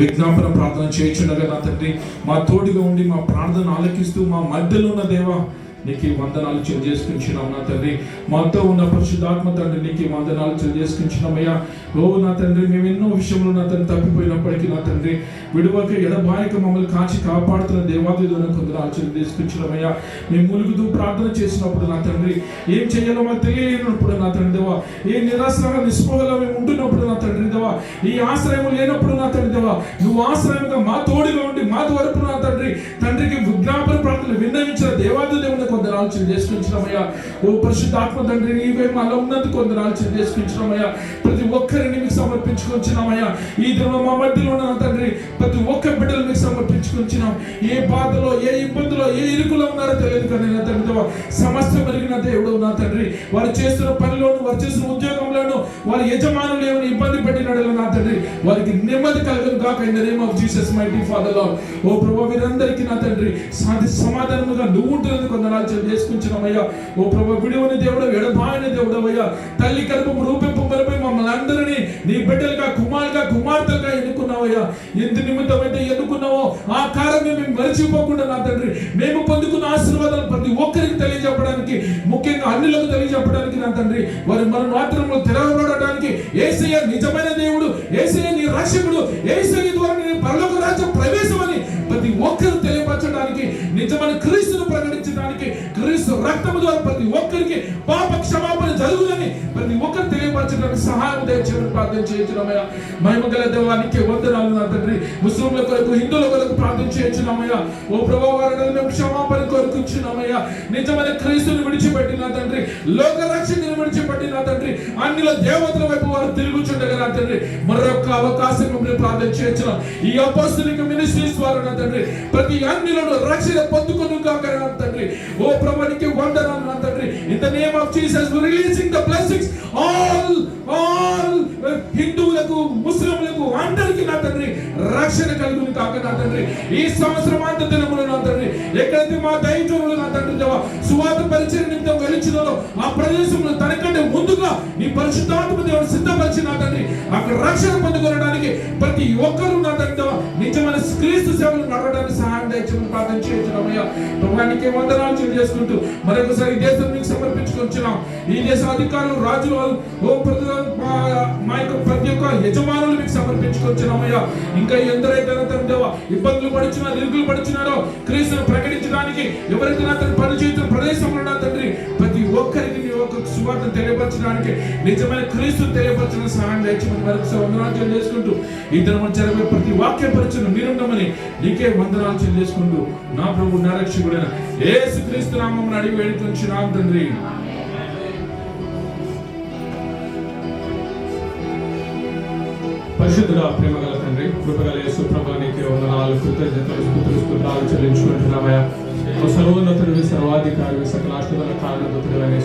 విజ్ఞాపన ప్రార్థన చేయించుండగా నా తండ్రి మా తోడుగా ఉండి మా ప్రార్థన ఆలకిస్తూ మా మధ్యలో ఉన్న దేవా నీకు వందనాలు తెలియజేసుకుంటున్నాం నా తండ్రి. మాతో ఉన్న పరిశుద్ధాత్మ తండ్రి నీకు వందనాలు తెలియజేసుకుంటున్నామయ్యా ఓ నా తండ్రి మేము ఎన్నో విషయంలో నా తండ్రి తప్పిపోయినప్పటికీ నా తండ్రి విడువక ఎడబాయక మమ్మల్ని కాచి కాపాడుతున్న దేవాదేవులను కొందరు తెలియజేసుకుంటున్నామయ్యా మేము ములుగుతూ ప్రార్థన చేసినప్పుడు నా తండ్రి ఏం చేయాలో మాకు తెలియనప్పుడు నా తండ్రి దేవా. ఏ నిరాశ్రమ నిస్పృహలో మేము ఉంటున్నప్పుడు నా తండ్రి దేవా. ఈ ఆశ్రయం లేనప్పుడు నా తండ్రి దేవా. నువ్వు ఆశ్రయంగా మా తోడుగా ఉండి మా తరపు నా తండ్రి. తండ్రికి విజ్ఞాపన ప్రార్థనలు విన్నవించిన దేవాది కొందనాలు కొందరు చేసుకుంటున్నామయ్యా ఓ పరిశుద్ధాత్మ తండ్రి నీవే మాలో ఉన్నది కొందరు ఆలోచన చేసుకుంటున్నామయ్యా ప్రతి ఒక్కరిని మీకు సమర్పించుకుంటున్నామయ్యా ఈ దినం మా మధ్యలో ఉన్న తండ్రి. ప్రతి ఒక్క బిడ్డలు మీకు సమర్పించుకుంటున్నాం ఏ బాధలో ఏ ఇబ్బందులో ఏ ఇరుకులో ఉన్నారో తెలియదు కానీ నా తండ్రి సమస్య మెరిగిన దేవుడు నా తండ్రి. వారు చేస్తున్న పనిలోను వారు చేస్తున్న ఉద్యోగంలోను వారి యజమానులు ఏమైనా ఇబ్బంది వారికి నెమ్మది కలుగును కాక in the name of Jesus mighty father Lord ఓ ప్రభు వీరందరికీ నా తండ్రి శాంతి సమాధానముగా నువ్వు ఉంటున్నందుకు కొందరు చేసుకుంటున్నామయ్యా ఓ ప్రభు విడువని దేవుడు ఎడబాయని దేవుడు అయ్యా. తల్లి కడుపు రూపింపు మరిపై మమ్మల్ని అందరినీ నీ బిడ్డలుగా కుమారుగా కుమార్తెలుగా ఎన్నుకున్నావయ్యా ఎందు నిమిత్తం అయితే ఎన్నుకున్నావో ఆ కారణం మేము మరిచిపోకుండా నా తండ్రి మేము పొందుకున్న ఆశీర్వాదాలు ప్రతి ఒక్కరికి తెలియజెప్పడానికి ముఖ్యంగా అన్నిలకు తెలియజెప్పడానికి నా తండ్రి. వారి మన మాత్రంలో తెరవబడడానికి ఏసయ్య నిజమైన రక్షకుడు ద్వారా నేను పరలోక రాజ్య ప్రవేశం అని ప్రతి ఒక్కరు తెలియపరచడానికి నిజమైన క్రీస్తును ప్రకటించడానికి క్రీస్తు రక్తము ద్వారా ప్రతి ఒక్కరికి పాప క్షమాపణ జరుగుదని ప్రతి ఒక్కరు తెలియపరచడానికి సహాయం దయచేయమని ప్రార్థన చేయించున్నామయ్యా మహిమగల దేవానికి వందనాలు నా తండ్రి. ముస్లింల కొరకు హిందువుల కొరకు ప్రార్థన చేయించున్నామయ్యా ఓ ప్రభావ వారిని మేము క్షమాపణ కోరుకుంటున్నామయ్యా నిజమైన క్రీస్తుని విడిచిపెట్టి నా తండ్రి. లోక రక్షకుని విడిచిపెట్టి నా తండ్రి. అన్నిల దేవతల వైపు వారు తిరుగుచుండగా నా తండ్రి. మరొక అవకాశం మేము ప్రార్థన చేయించున్నాం ఈ అపోస్తులిక మినిస్ట్రీస్ ద్వారా నా తండ్రి. ప్రతి అన్నిలను రక్షణ పొందుకొని కాక నా తండ్రి. ఓ ప్రభానికి వందనాలు నా తండ్రి. In the name of Jesus releasing the blessings all all హిందువులకు ముస్లింలకు అందరికీ నా తండ్రి రక్షణ కలుగును కాక నా తండ్రి. ఈ సంవత్సరం అంత దినములు నా తండ్రి ఎక్కడైతే మా దైవములు నా తండ్రి దేవా సువాత పరిచయ నిమిత్తం వెలిచినలో ఆ ప్రదేశంలో తనకంటే ముందుగా నీ పరిశుద్ధాత్మ దేవుడు సిద్ధపరిచి నా తండ్రి అక్కడ రక్షణ పొందుకోవడానికి ప్రతి ఒక్కరూ నా తండ్రి దేవా నిజమైన క్రీస్తు సేవలు నడవడానికి సహాయం దయచేమని ప్రార్థన చేయించున్నామయ్యా ప్రభుత్వానికి వందనాలు తెలియజేసుకుంటూ మరొకసారి ఈ దేశం నీకు సమర్పించుకొచ్చున్నాం ఈ దేశ అధికారులు రాజులు ఓ ప్రతి మా- యొక్క ప్రతి ఒక్క యజమానులు మీకు సమర్పించుకొచ్చినామయ్యా. ఇంకా ఎందరైతే నా దేవా ఇబ్బందులు పడుచున్నా నిరుగులు పడుచున్నారో క్రీస్తును ప్రకటించడానికి ఎవరైతే నా తండ్రి పని చేస్తున్న ప్రదేశంలో నా తండ్రి ప్రతి ఒక్కరికి నీ యొక్క సువార్త తెలియపరచడానికి నిజమైన క్రీస్తు తెలియపరచిన సహాయం దయచేయమని మరొకసారి వందనాలు తెలియజేసుకుంటూ ఇద్దరు జరిగే ప్రతి వాక్య పరిచయం మీరుండమని నీకే వందనాలు చేసుకుంటూ నా ప్రభు నా రక్షకుడైన యేసు క్రీస్తు నామం అడిగి వేడుకొంచున్నాం తండ్రి. పరిశుద్ధుడ ప్రేమ గల తండ్రి కృపగల యేసు ప్రభా వందనాలు కృతజ్ఞతలు స్థుతులు స్తోత్రాలు చెల్లించుకుంటున్నామయ్యా. ఓ సర్వాధికారి సకల ఆశీర్వాద కారణభూతుడు అయిన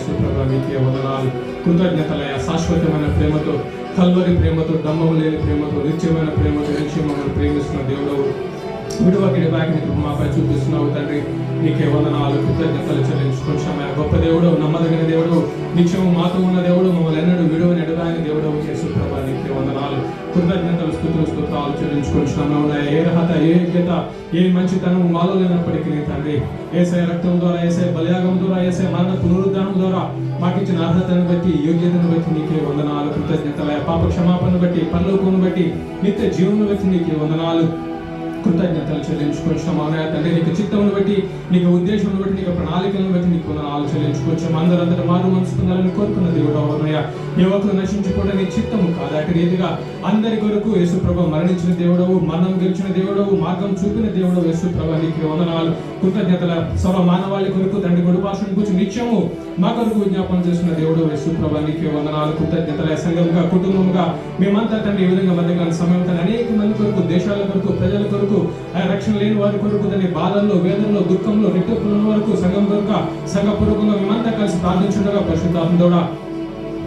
వందనాలు కృతజ్ఞతలయ శాశ్వతమైన ప్రేమతో కల్వరి ప్రేమతో డమ్మము లేని ప్రేమతో నిత్యమైన ప్రేమతో నిత్యం మమ్మల్ని ప్రేమిస్తున్న దేవుడు విడువకిడి బాకిని మాపై చూపిస్తున్నావు తండ్రి. నీకే వందనాలు కృతజ్ఞతలు చెల్లించుకుంటామయ్యా గొప్ప దేవుడు నమ్మదగిన దేవుడు నిత్యము మాతో ఉన్న దేవుడు మమ్మల్ని ఎన్నడూ విడువని ఎడబాయని దేవుడు యేసు కృతజ్ఞతలు స్థుతులు స్తోత్రాలు చెల్లించుకుంటున్నాము ఏ రహత ఏ యోగ్యత ఏ మంచితనం మాలో లేనప్పటికీ నీ తండ్రి. ఏసై రక్తం ద్వారా ఏసై బలియాగం ద్వారా ఏసై మరణ పునరుద్ధానం ద్వారా మాకు ఇచ్చిన అర్హతను బట్టి యోగ్యతను బట్టి నీకే వందనాలు కృతజ్ఞతల పాప క్షమాపణను బట్టి పరలోకమును బట్టి నిత్య జీవనం బట్టి నీకే వందనాలు. కృతజ్ఞతలు చెల్లించుకొచ్చాము అవునా తండ్రి నీకు చిత్తమును బట్టి నీకు ఉద్దేశం బట్టి నీకు ప్రణాళికలను బట్టి నీకు వందనాలు చెల్లించుకొచ్చాం. అందరంతటి మారు మనసు పొందాలని కోరుకున్న దేవుడు అవునయ్యా ఏ ఒక్కరు నశించుకోవడం నీ చిత్తము కాదు. అటు రీతిగా అందరి కొరకు యేసుప్రభ మరణించిన దేవుడవు మరణం గెలిచిన దేవుడవు మార్గం చూపిన దేవుడవు యేసుప్రభ నీకు వందనాలు. కృతజ్ఞతల సర్వ మానవాళి కొరకు తండ్రి గొడు భాషను కూర్చు నిత్యము మా కొరకు విజ్ఞాపన చేసిన దేవుడు యేసుప్రభ నీకు వందనాలు. కృతజ్ఞతల సంఘంగా కుటుంబంగా మేమంతా తండ్రి ఈ విధంగా మధ్య సమయం తన అనేక మంది కొరకు దేశాల కొరకు ప్రజల కొరకు ఆ రక్షణ లేని వారి కొరకు దాని బాధల్లో వేదనలో దుఃఖంలో నిట్టపుల వరకు సంఘం కొరకు సంఘపూర్వకంగా మేమంతా కలిసి ప్రార్థించుండగా పరిశుద్ధాత్మడా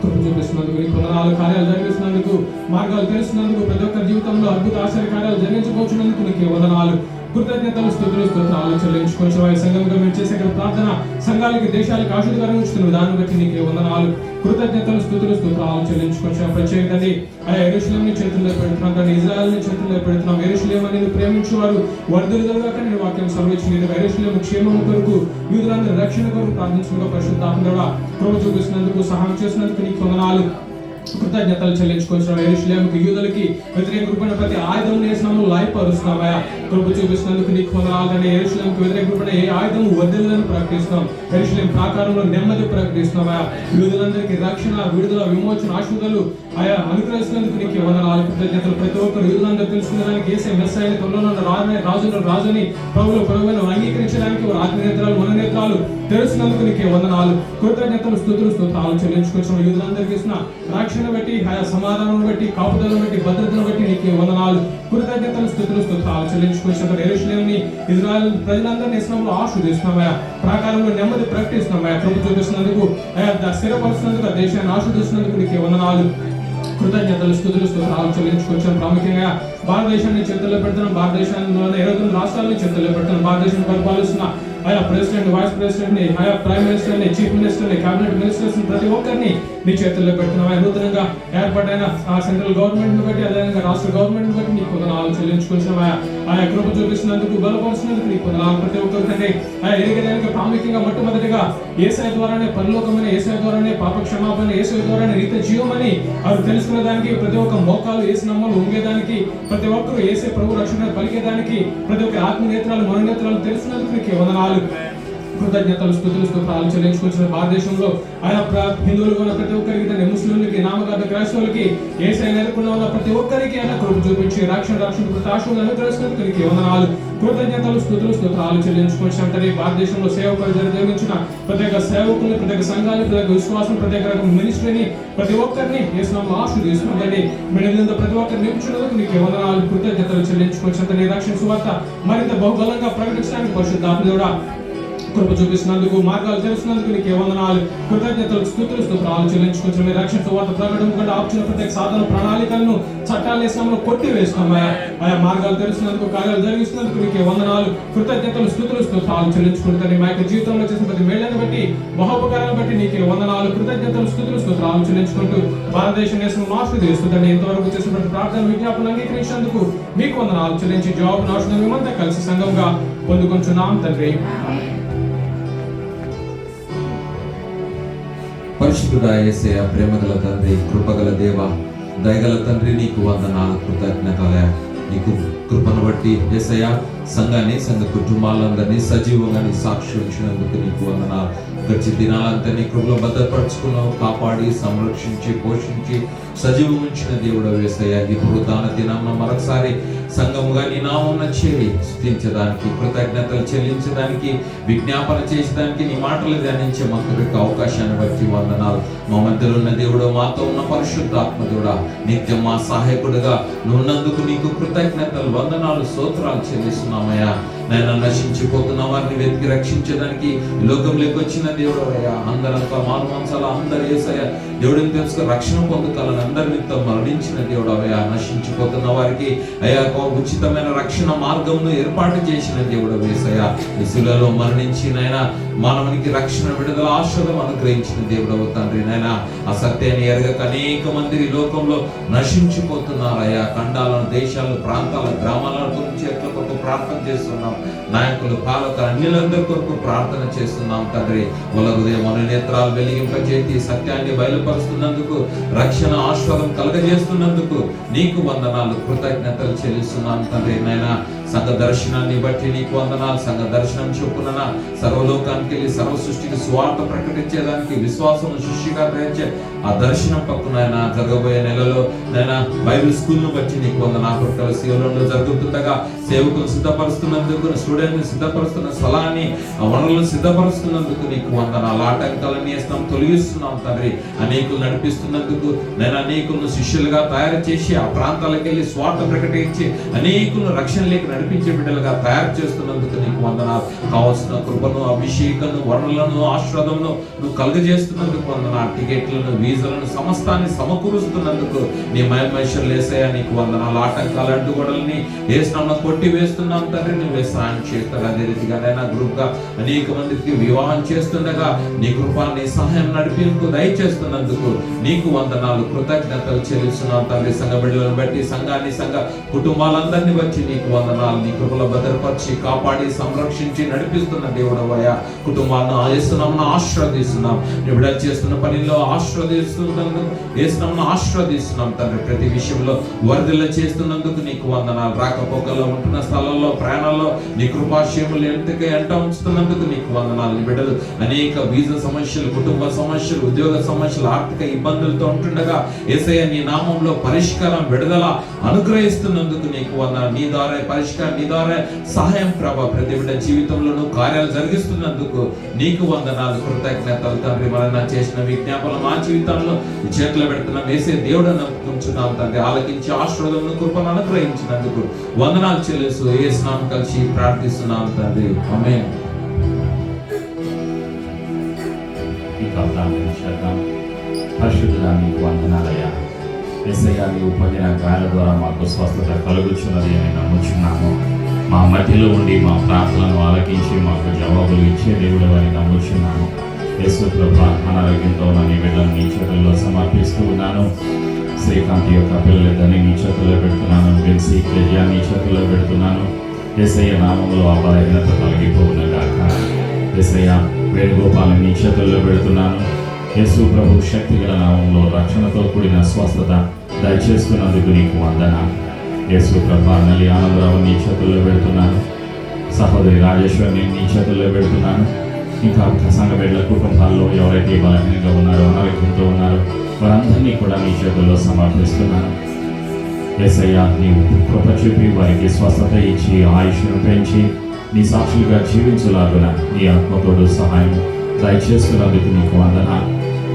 కృప చూపిస్తున్నందుకు నీ పునరాలు కార్యాలు జరిగిస్తున్నందుకు మార్గాలు తెలుస్తున్నందుకు ప్రతి ఒక్క జీవితంలో అద్భుత ఆశ్చర్య కార్యాలు జరిగించబోచున్నందుకు నీకు వందనాలు. కృతజ్ఞతలు స్థుతులు స్తోత్రాలు చెల్లించుకోవచ్చు వారి సంఘంగా మేము చేసే ప్రార్థన సంఘాలకి దేశాలకు ఆశీర్వాదం ఇస్తున్న విధానం బట్టి నీకు వందనాలు. కృతజ్ఞతలు స్థుతులు స్తోత్రాలు చెల్లించుకోవచ్చు ప్రత్యేకతండి ఆ ఎరుశలేం ని చేతుల్లో పెడుతున్నాం కానీ ఇజ్రాయల్ని చేతుల్లో పెడుతున్నాం ఎరుషులేం అనేది ప్రేమించేవారు వరదలుగా కానీ వాక్యం సర్వించి నేను ఎరుషులేం క్షేమం కొరకు యూదులందరూ రక్షణ కొరకు ప్రార్థించుకున్న పరిశుద్ధాత్మ కూడా కృప చూపిస్తున్నందుకు సహాయం చేసినందుకు నీకు వందనాలు. కృతజ్ఞతలు చెల్లించుకొచ్చిన ఎరుషులేముకి యూదులకి వ్యతిరేక రూపణ ప్రతి ఆయుధం నేసినాము లాయపరుస్తున్నామా కృప చూపిస్తున్నందుకు నీకు వందనాలని ఎరుషులేముకి వ్యతిరేక రూపణ ఏ ఆయుధం వదిలేదని ప్రకటిస్తున్నాం ఎరుషులేం ప్రాకారంలో నెమ్మది ప్రకటిస్తున్నామా యూదులందరికీ రక్షణ విడుదల విమోచన ఆశుధలు ఆయా అనుగ్రహిస్తున్నందుకు నీకు వందనాలు. కృతజ్ఞతలు ప్రతి ఒక్కరు యూదులందరూ తెలుసుకునేదానికి ఏసే మెస్సాయిని త్వరలో రాజు రాజుని ప్రభులు ప్రభులను అంగీకరించడానికి వారి ఆత్మనేత్రాలు మననేత్రాలు తెలిసినందుకు నీకు వందనాలు. కృతజ్ఞతలు స్థుతులు స్తోత్రాలు చెల్లించుకొచ్చిన యూదులందరికీ ఇస్తున్న రక్షణ బట్టి ఆయా సమాధానం బట్టి కాపుదలను బట్టి భద్రతను బట్టి నీకు వందనాలు. కృతజ్ఞతలు స్థుతులు స్తోత్రాలు చెల్లించుకొచ్చిన ఎరుషులేని ఇజ్రాయల్ ప్రజలందరినీ ఇస్తున్నప్పుడు ఆశీర్దిస్తున్నామయ్యా ప్రాకారంలో నెమ్మది ప్రకటిస్తున్నామయ్యా కృప చూపిస్తున్నందుకు స్థిరపరుస్తున్నందుకు ఆ దేశాన్ని ఆశీర్దిస్తున్నందుకు నీకు వందనాలు. కృతజ్ఞతలు స్థుతులు స్తోత్రాలు చెల్లించుకొచ్చాం ప్రాముఖ్యంగా భారతదేశాన్ని చేతుల్లో పెడుతున్నాం. భారతదేశంలో ఇరవై తొమ్మిది రాష్ట్రాలను చేతుల్లో పెడుతున్నాం. భారతదేశం పరిపాలిస్తున్న ఆయా ప్రెసిడెంట్ వైస్ ప్రెసిడెంట్ని ఆయా ప్రైమ్ మినిస్టర్ని చీఫ్ మినిస్టర్ క్యాబినెట్ కేబినెట్ ప్రతి ఒక్కరిని నీ చేతుల్లో పెడుతున్నాం. ఆయన నూతనంగా ఏర్పాటైన ఆ సెంట్రల్ గవర్నమెంట్ని బట్టి అదేవిధంగా రాష్ట్ర గవర్నమెంట్ని బట్టి నీకు కొందనాలు చెల్లించుకొచ్చాం ఆయా ఆయా కృప చూపిస్తున్నందుకు బలపరుస్తున్నందుకు నీకు కొందనాలు ప్రతి ఒక్కరి తండ్రి ఆయా ఎరిగేదానికి ప్రాముఖ్యంగా మొట్టమొదటిగా ఏసఐ ద్వారానే పరలోకమైన ఏసఐ ద్వారానే పాప క్షమాపణ ఏసఐ ద్వారానే రీత జీవమని వారు తెలుసుకునే దానికి ప్రతి ఒక్క మోకాలు ఏసు నమ్మలు ఉంగేదానికి ప్రతి ఒక్కరు ఏసే ప్రభు రక్షణ పలికేదానికి ప్రతి ఒక్క ఆత్మనేత్రాలు మనోనేత్రాలు తెలిసినందుకు నీకు వందనాలు. కృతజ్ఞతలు స్థుతులు స్తోత్రాలు చెల్లించుకొచ్చిన భారతదేశంలో ఆయన హిందువులు కూడా ప్రతి ఒక్కరికి తండ్రి ముస్లింలకి క్రైస్తవులకి ఏసై నెలకొన్న ఉన్న ప్రతి ఒక్కరికి ఆయన కృప చూపించి రక్షణ రక్షణ ప్రతి ఆశలు అనుగ్రహిస్తున్నందుకు వందనాలు. కృతజ్ఞతలు స్థుతులు స్తోత్రాలు చెల్లించుకొచ్చిన అంటే భారతదేశంలో సేవకులు జరిగించిన ప్రత్యేక సేవకులు ప్రత్యేక సంఘాలు ప్రత్యేక విశ్వాసం ప్రత్యేక రకం మినిస్ట్రీని ప్రతి ఒక్కరిని ఏసునామలో ఆశీర్వదిస్తుందండి మిడిలింద ప్రతి ఒక్కరిని నింపుచున్నందుకు నీకు వందనాలు. కృతజ్ఞతలు చెల్లించుకొచ్చిన అంటే రక్షణ సువార్త మరింత బహుబలంగా ప్రకటించడానికి పరిశుద్ధాత్మ దేవుడా. కృప చూపిస్తున్నందుకు మార్గాలు తెలుస్తున్నందుకు నీకు వందనాలు. కృతజ్ఞతలు స్థుతులు స్తోత్రాలు చెల్లించుకొచ్చిన మీ రక్షణ సువార్త ప్రకటన కంటే ఆపుచిన ప్రత్యేక సాధన ప్రణాళికలను చట్టాలు వేసినాము కొట్టి వేస్తున్నామయ్యా ఆయా మార్గాలు తెలుస్తున్నందుకు కార్యాలు జరిగిస్తున్నందుకు నీకు వందనాలు. కృతజ్ఞతలు స్థుతులు స్తోత్రాలు చెల్లించుకుంటాను మా యొక్క జీవితంలో చేసిన ప్రతి మేళ్ళను బట్టి మహోపకారాన్ని బట్టి నీకు వందనాలు. కృతజ్ఞతలు స్థుతులు స్తోత్రాలు చెల్లించుకుంటూ భారతదేశం దేశం మాస్టర్ చేస్తుందని ఇంతవరకు చేసిన ప్రతి ప్రార్థన విజ్ఞాపన అంగీకరించినందుకు మీకు వందనాలు చెల్లించి జవాబు నాశనం మేమంతా కలిసి సంఘంగా పొందుకుంటున్నాం తండ్రి. పరిశుద్ధుడా యేసయ్య ప్రేమగల తండ్రి కృపగల దేవ దయగల తండ్రి నీకు వందనాలు కృతజ్ఞతలయ నీకు కృపను బట్టి ఏసయ సంఘాన్ని సంఘ కుటుంబాలందరినీ సజీవంగా నీ సాక్షి ఉంచినందుకు నీకు వందనాలు. గడిచి దినాలంతా నీ కృపలో భద్రపరుచుకున్నావు. కాపాడి సంరక్షించి పోషించి సజీవం ఉంచిన దేవుడు వేసయ్య ఇప్పుడు దాన దినాన్న మరొకసారి సంఘముగా నీ నామం చేరి స్థుతించడానికి కృతజ్ఞతలు చెల్లించడానికి విజ్ఞాపన చేసడానికి నీ మాటలు ధ్యానించే మాకు అవకాశాన్ని బట్టి వందనాలు. మా మధ్యలో ఉన్న దేవుడు మాతో ఉన్న పరిశుద్ధాత్మ దేవుడా నిత్యం మా సహాయకుడుగా నున్నందుకు నీకు కృతజ్ఞతలు వందనాలు స్తోత్రాలు చెల్లిస్తున్నామయ్యా. నేను నశించిపోతున్న వారిని వెతికి రక్షించడానికి లోకంలోకి వచ్చిన దేవుడు అయ్యా అందరంతా మాను మనసాల అందరు ఏసయ్యా దేవుడిని తెలుసుకు రక్షణ పొందుతాలని అందరి నిమిత్తం మరణించిన దేవుడు అయ్యా నశించిపోతున్న వారికి అయ్యా ఉచితమైన రక్షణ మార్గంను ఏర్పాటు చేసిన దేవుడు వేసయ్యా ఇసులలో మరణించిన ఆయన మానవునికి రక్షణ విడుదల ఆశ్రదం అనుగ్రహించిన దేవుడు తండ్రి నాయన. ఆ సత్యాన్ని ఎరగక అనేక మంది ఈ లోకంలో నశించిపోతున్నారు అయ్యా. ఖండాలను దేశాలు ప్రాంతాల గ్రామాలను గురించి ఎట్ల ప్రార్థన చేస్తున్నాం. నాయకులు పాలక అన్యులందరి కొరకు ప్రార్థన చేస్తున్నాం తండ్రి. వాళ్ళ హృదయం మన నేత్రాలు వెలిగింపజేసి సత్యాన్ని బయలుపరుస్తున్నందుకు రక్షణ ఆశ్వాదం కలగజేస్తున్నందుకు నీకు వందనాలు కృతజ్ఞతలు చెల్లిస్తున్నాం తండ్రి నాయన. సంఘ దర్శనాన్ని బట్టి నీకు వందనాలు సంఘ దర్శనం చెప్పున సర్వలోకానికి వెళ్ళి సర్వ సృష్టికి స్వార్థ ప్రకటించేదానికి విశ్వాసం సృష్టిగా గ్రహించే ఆ దర్శనం పక్కన ఆయన జరగబోయే నెలలో నేను బైబిల్ స్కూల్ను బట్టి నీకు వంద నా కొరకల. సేవలను జరుగుతుండగా సేవకులు సిద్ధపరుస్తున్నందుకు స్టూడెంట్ సిద్ధపరుస్తున్న స్థలాన్ని వనరులను సిద్ధపరుస్తున్నందుకు నీకు వందనాలు. ఆటంకాలన్నీ ఇస్తాం తొలగిస్తున్నాం తండ్రి. అనేకులు నడిపిస్తున్నందుకు నేను అనేకులను శిష్యులుగా తయారు చేసి ఆ ప్రాంతాలకు వెళ్ళి స్వార్థ ప్రకటించి అనేకులను రక్షణలోకి నడిపించే బిడ్డలుగా తయారు చేస్తున్నందుకు నీకు వందనాలు. కావలసిన కృపను అభిషేకను వనరులను ఆశ్రదమును నువ్వు కలుగజేస్తున్నందుకు వందనాలు. టికెట్లను వీజలను సమస్తాన్ని సమకూరుస్తున్నందుకు నీ మయమేశ్వరులు లేసాయా నీకు వందనాలు. ఆటంకాలు అడ్డుగోడల్ని వేసినామన్న కొట్టి వేస్తున్నాం తండ్రి. నువ్వే సాయం చేస్తారు అదే రీతిగానైనా గ్రూప్గా అనేక మందికి వివాహం చేస్తుండగా నీ కృపాన్ని సహాయం నడిపేందుకు దయచేస్తున్నందుకు నీకు వందనాలు. కృతజ్ఞతలు చెల్లిస్తున్నాం తండ్రి. సంఘ బిడ్డలను బట్టి సంఘాన్ని సంఘ కుటుంబాలందరినీ బట్టి నీకు వందనాలు. నీ కృపలో భద్రపరిచి కాపాడి సంరక్షించి నడిపిస్తున్న దేవుడవయ్యా. కుటుంబాలను ఆయేస్తున్నాం ఆశ్రవదిస్తున్నాం. ఇప్పుడు చేస్తున్న పనిలో ఆశ్రవదిస్తున్నందుకు వేస్తున్నామని ఆశ్రవదిస్తున్నాం తండ్రి. ప్రతి విషయంలో వరదల చేస్తున్నందుకు నీకు వందనాలు. రాకపోకల్లో ఉంటున్న స్థలంలో ప్రాణాల్లో నీ కృపాశయములు ఎంతగా ఎంట ఉంచుతున్నందుకు నీకు వందనాలు. నీ బిడ్డలు అనేక వీసా సమస్యలు కుటుంబ సమస్యలు ఉద్యోగ సమస్యలు ఆర్థిక ఇబ్బందులతో ఉంటుండగా ఏసయ్య నీ నామంలో పరిష్కారం విడుదల అనుగ్రహిస్తున్నందుకు నీకు వందనాలు. నీ ద్వారా పరిష్కారం నీ ద్వారా సహాయం ప్రభా ప్రతి బిడ్డ జీవితంలోనూ కార్యాలు జరిగిస్తున్నందుకు నీకు వందనాలు కృతజ్ఞతలు తండ్రి. మన చేసిన విజ్ఞాపనలు మా జీవితంలో చేతులు పెడుతున్నాం వేసే దేవుడు నమ్ముకుంటున్నాం తండ్రి. ఆలకించి ఆశ్రదమును కృపను అనుగ్రహించినందుకు వందనాలు చెల్లిస్తూ ఏ స్నానం కలిసి ప్రార్థిస్తున్నాం తండ్రి. ఆమె పరిశుద్ధుడా నీకు వందనాలయ్యా. ఎస్ఐగా నీవు పొందిన గాయాల ద్వారా మాకు స్వస్థత కలుగుచున్నది అని నమ్ముచున్నాము. మా మధ్యలో ఉండి మా ప్రార్థనలను ఆలకించి మాకు జవాబులు ఇచ్చే దేవుడు అని నమ్ముచున్నాము. యేసు అనారోగ్యంతో ఉన్న నీ నీ చేతుల్లో సమర్పిస్తూ ఉన్నాను. శ్రీకాంత్ యొక్క పిల్లలిద్దరిని నీ చేతుల్లో పెడుతున్నాను. విన్సీ ప్రజా నీ చేతుల్లో పెడుతున్నాను. ఎస్ఐ నామంలో ఆ బలహీనత తొలగిపోవునగాక. ఎస్ఐ వేణుగోపాలను నీ చేతుల్లో పెడుతున్నాను. యేసు ప్రభు శక్తి గల నామంలో రక్షణతో కూడిన స్వస్థత దయచేస్తున్నందుకు నీకు వందన యేసు ప్రభా నల్లి ఆనందరావు నీ చేతుల్లో పెడుతున్నాను. సహోదరి రాజేశ్వరిని నీ చేతుల్లో పెడుతున్నాను. ఇంకా ప్రసంగ బిడ్డల కుటుంబాల్లో ఎవరైతే బలహీనంగా ఉన్నారో అనారోగ్యంతో ఉన్నారో వారందరినీ కూడా నీ చేతుల్లో సమర్పిస్తున్నాను. ఎస్ఐయా నీవు కృప చూపి వారికి స్వస్థత ఇచ్చి ఆయుష్ను పెంచి నీ సాక్షులుగా జీవించలాగున నీ ఆత్మతోడు సహాయం దయచేస్తున్నందుకు నీకు వందన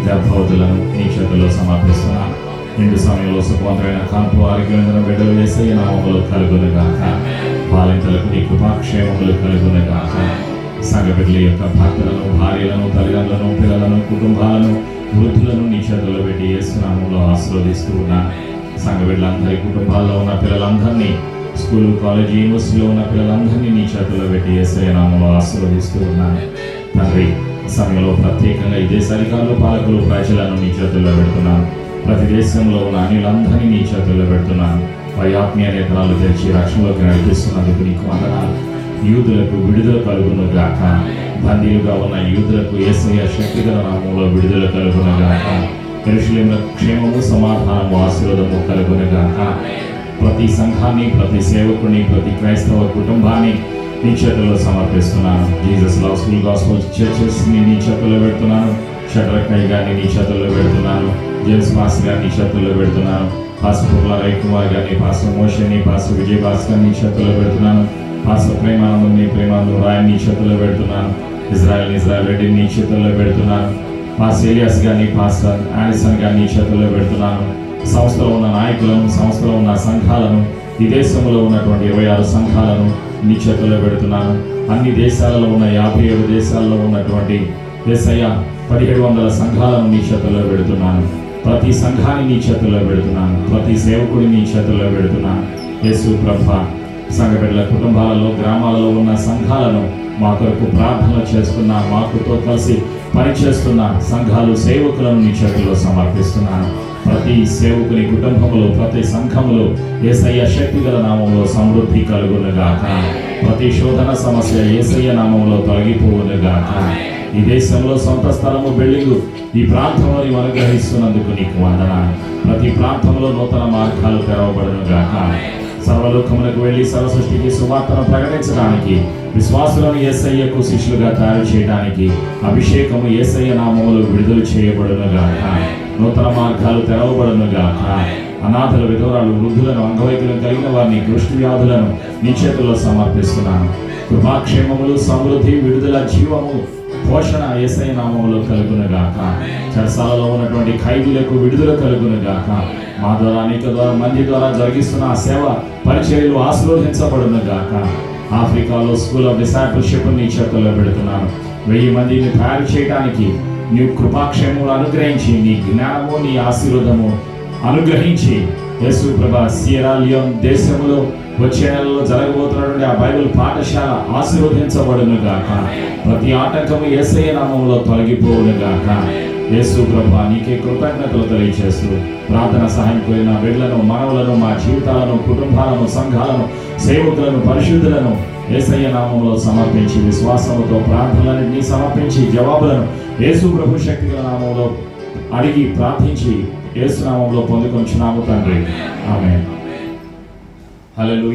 గర్భవతులను నీ చేతుల్లో సమర్పిస్తున్నాను. నిండు సమయంలో సుఖవంతమైన కాన్పు ఆరోగ్యమైన బిడ్డలు వేసే నామములు కలుగునుగాక. బాలింతలకు నీ కృపాక్షేమములు కలుగునుగాక. సంఘ బిడ్డల యొక్క భర్తలను భార్యలను తల్లిదండ్రులను పిల్లలను కుటుంబాలను వృద్ధులను నీ చేతుల్లో పెట్టి ఏసునామంలో ఆశీర్వదిస్తూ ఉన్నా. సంఘ బిడ్డలందరి కుటుంబాల్లో ఉన్న పిల్లలందరినీ స్కూల్ కాలేజీ యూనివర్సిటీలో ఉన్న పిల్లలందరినీ నీ చేతుల్లో పెట్టి ఏసఐ నామంలో ఆశీర్వదిస్తూ ఉన్నాను తండ్రి సమయంలో ప్రత్యేకంగా ఇదే దేశ పాలకులు ప్రజలను నీ చేతుల్లో పెడుతున్నాను ప్రతి దేశంలో ఉన్న అనిలందరినీ నీ చేతుల్లో పెడుతున్నాను. వారి ఆత్మీయ నేత్రాలు తెరిచి రక్షణలోకి నడిపిస్తున్నందుకు నీకు వందనాలు. యూదులకు విడుదల కలుగును గాక. బందీలుగా ఉన్న యూదులకు ఏసయ శక్తిగల నామంలో విడుదల కలుగును గాక. ఎరుషలేముల క్షేమము సమాధానము ఆశీర్వాదము కలుగును గాక. ప్రతి సంఘాన్ని ప్రతి సేవకుని ప్రతి క్రైస్తవ కుటుంబాన్ని నీ చేతుల్లో సమర్పిస్తున్నాను. Jesus love school gospel churches నీ చేతుల్లో పెడుతున్నాను. షట్రకయ్య గారిని నీ చేతుల్లో పెడుతున్నాను. జేమ్స్ మాస్ గారిని నీ చేతుల్లో పెడుతున్నాను. పాస్టర్ పుర్ల రవి కుమార్ గారిని పాస్టర్ మోషన్ని పాస్టర్ విజయ్ భాస్కర్ నీ చేతుల్లో పెడుతున్నాను. పాస్టర్ ప్రేమానందం నీ ప్రేమానందం రాయని నీ చేతుల్లో పెడుతున్నాను. ఇజ్రాయల్ ఇజ్రాయల్ రెడ్డి నీ చేతుల్లో పెడుతున్నాను. పాస్టర్ ఏలియాస్ గారిని పాస్టర్ ఆనిసన్ గారిని నీ చేతుల్లో పెడుతున్నాను. సంస్థలో ఉన్న నాయకులను సంస్థలో ఉన్న సంఘాలను ఈ దేశంలో ఉన్నటువంటి ఇరవై ఆరు సంఘాలను నీ చేతుల్లో పెడుతున్నాను. అన్ని దేశాలలో ఉన్న యాభై ఏడు దేశాల్లో ఉన్నటువంటి దేశయ్య పదిహేడు వందల సంఘాలను నీ చేతుల్లో పెడుతున్నాను. ప్రతి సంఘాన్ని నీ చేతుల్లో పెడుతున్నాను. ప్రతి సేవకుడిని నీ చేతుల్లో పెడుతున్నాను. యేసు ప్రభ సంఘ బిడ్డల కుటుంబాలలో గ్రామాలలో ఉన్న సంఘాలను మా కొరకు ప్రార్థన చేస్తున్న మాకుతో కలిసి పనిచేస్తున్న సంఘాలు సేవకులను నీ చేతుల్లో సమర్పిస్తున్నాను. ప్రతి సేవకుని కుటుంబంలో ప్రతి సంఘములో ఏసయ్య శక్తిగల నామంలో సమృద్ధి కలుగునుగాక. ప్రతి శోధన సమస్య ఏసయ్య నామంలో తొలగిపోవునుగాక. ఈ దేశంలో సొంత స్థలము బిల్డింగ్ ఈ ప్రాంతంలో నీవు అనుగ్రహిస్తున్నందుకు నీకు వందన ప్రతి ప్రాంతంలో నూతన మార్గాలు తెరవబడునుగాక. సర్వలోకములకు వెళ్ళి సర్వ సృష్టికి సువార్తను ప్రకటించడానికి విశ్వాసులను ఏసయ్యకు శిష్యులుగా తయారు చేయడానికి అభిషేకము ఏసయ్య నామములు విడుదల చేయబడునుగాక. నూతన మార్గాలు తెరవబడునుగాక. అనాథల విధవరాలు వృద్ధులను అంగవైకల్యం కలిగిన వారిని దృష్టి వ్యాధులను నీ చేతుల్లో సమర్పిస్తున్నాను. కృపాక్షేమములు సమృద్ధి విడుదల జీవము పోషణ ఏసై నామములో కలుగునుగాక. చెరసాలలో ఉన్నటువంటి ఖైదీలకు విడుదల కలుగునుగాక. మా ద్వారా అనేక ద్వారా మంది ద్వారా జరిగిస్తున్న ఆ సేవ పరిచర్యలు ఆశీర్వదించబడునుగాక. ఆఫ్రికాలో స్కూల్ ఆఫ్ డిసాపిల్షిప్ నీ చేతుల్లో పెడుతున్నాను. వెయ్యి మందిని తయారు చేయడానికి నీ కృపాక్షేమములు అనుగ్రహించి నీ జ్ఞానము నీ ఆశీర్వాదము అనుగ్రహించి యేసు ప్రభ సియరా లియోన్ దేశములో వచ్చే నెలలో జరగబోతున్నటువంటి ఆ బైబిల్ పాఠశాల ఆశీర్వదించబడును గాక ప్రతి ఆటంకము ఏసయ్య నామంలో తొలగిపోవును గాక యేసు ప్రభ నీకే కృతజ్ఞతలు తెలియచేస్తూ ప్రార్థన సహాయం కోరిన బిడ్డలను మనవులను మా జీవితాలను కుటుంబాలను సంఘాలను సేవకులను పరిశుద్ధులను ఏసయ్య నామంలో సమర్పించి విశ్వాసంతో ప్రార్థనలన్నింటినీ సమర్పించి జవాబులను యేసు ప్రభు శక్తిగల నామంలో అడిగి ప్రార్థించి యేసు నామంలో పొందుకొంచున్నాము తండ్రి ఆమె హల్లెలూయా.